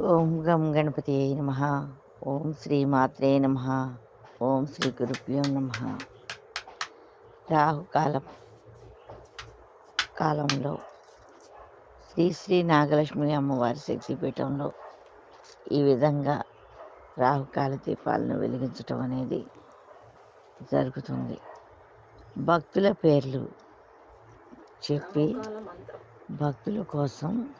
ఓం గం గణపతి నమ. ఓం శ్రీ మాత్రే నమ. ఓం శ్రీ గురుభ్యో నమ. రాహుకాలం కాలంలో శ్రీ శ్రీ నాగలక్ష్మి అమ్మవారి శక్తిపీఠంలో ఈ విధంగా రాహుకాల దీపాలను వెలిగించటం అనేది జరుగుతుంది. భక్తుల పేర్లు చెప్పి భక్తుల కోసం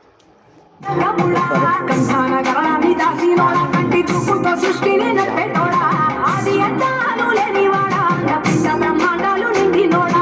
సృష్టిని నడిపెట్టోడా అది అంతా లేనివాడా బ్రహ్మాండాలు నిండినోడా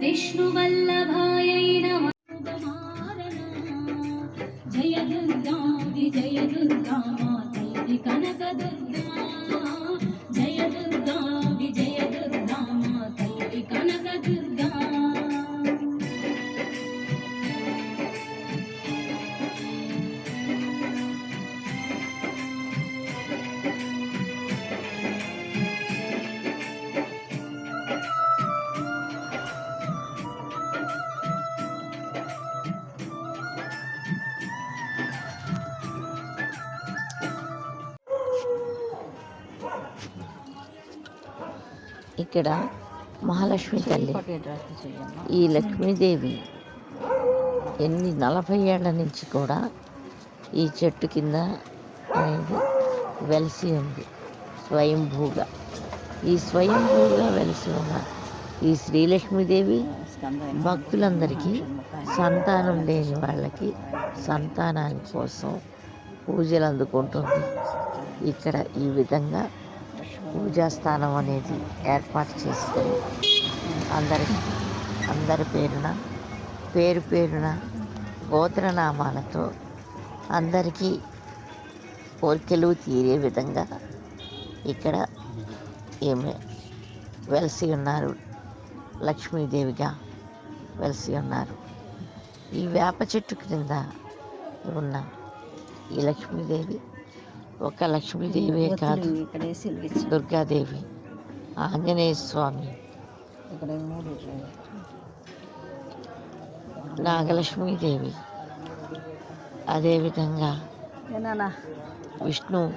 কৃষ্ণবল্লভ ఇక్కడ మహాలక్ష్మి తల్లి. ఈ లక్ష్మీదేవి ఎన్ని నలభై ఏళ్ళ నుంచి కూడా ఈ చెట్టు కింద అనేది వెలిసి ఉంది. స్వయంభూగా. ఈ స్వయంభూగా వెలిసి ఉన్న ఈ శ్రీలక్ష్మీదేవి భక్తులందరికీ సంతానం లేని వాళ్ళకి సంతానాని కోసం పూజలు అందుకుంటుంది. ఇక్కడ ఈ విధంగా పూజా స్థానం అనేది ఏర్పాటు చేసుకుని అందరి అందరి పేరున పేరు పేరున గోత్రనామాలతో అందరికీ కోరికలు తీరే విధంగా ఇక్కడ ఏమి వెలిసి ఉన్నారు. లక్ష్మీదేవిగా వెలిసి ఉన్నారు. ఈ వేప చెట్టు క్రింద ఉన్న ఈ లక్ష్మీదేవి ఒక లక్ష్మీదేవే కాదు. దుర్గాదేవి. ఆంజనేయ స్వామి. నాగలక్ష్మీదేవి. అదేవిధంగా విష్ణు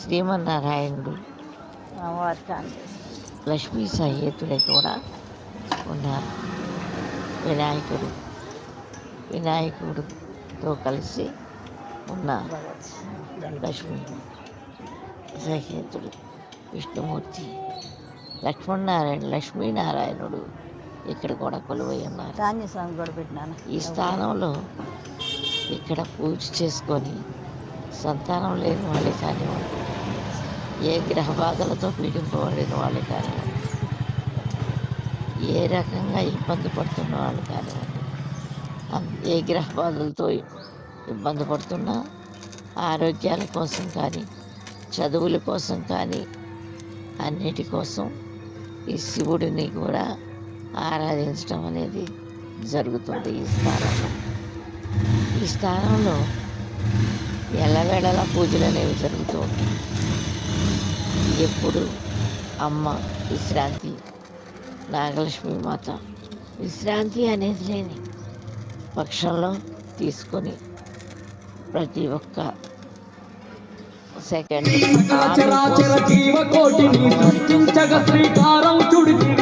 శ్రీమన్నారాయణుడు లక్ష్మీ సహేతుడే కూడా ఉన్నారు. వినాయకుడు వినాయకుడితో కలిసి ఉన్న లక్ష్మీ సహేతుడు విష్ణుమూర్తి లక్ష్మణనారాయణ లక్ష్మీనారాయణుడు ఇక్కడ కూడా కొలువై ఉన్నారు ఆంజనేయ స్వామి కూడా పెట్టినాను. ఈ స్థానంలో ఇక్కడ పూజ చేసుకొని సంతానం లేని వాళ్ళే కానివ్వండి ఏ గ్రహ బాధలతో పీడింపబడిన వాళ్ళు కానివ్వండి ఏ రకంగా ఇబ్బంది పడుతున్న వాళ్ళు కానివ్వండి ఏ గ్రహ బాధలతో ఇబ్బంది పడుతున్నా. ఆరోగ్యాల కోసం కానీ చదువుల కోసం కానీ అన్నిటి కోసం ఈ శివుడిని కూడా ఆరాధించడం అనేది జరుగుతుంది ఈ స్థానంలో. ఈ స్థానంలో ఎల్లవేళలా పూజలు అనేవి జరుగుతూ ఉంటాయి. ఎప్పుడు అమ్మ విశ్రాంతి నాగలక్ష్మి మాత విశ్రాంతి అనేది లేని పక్షంలో తీసుకొని ప్రతి ఒక్క సెకండ్ శ్రీకారం సృష్టించగ శ్రీకారం చుడితివి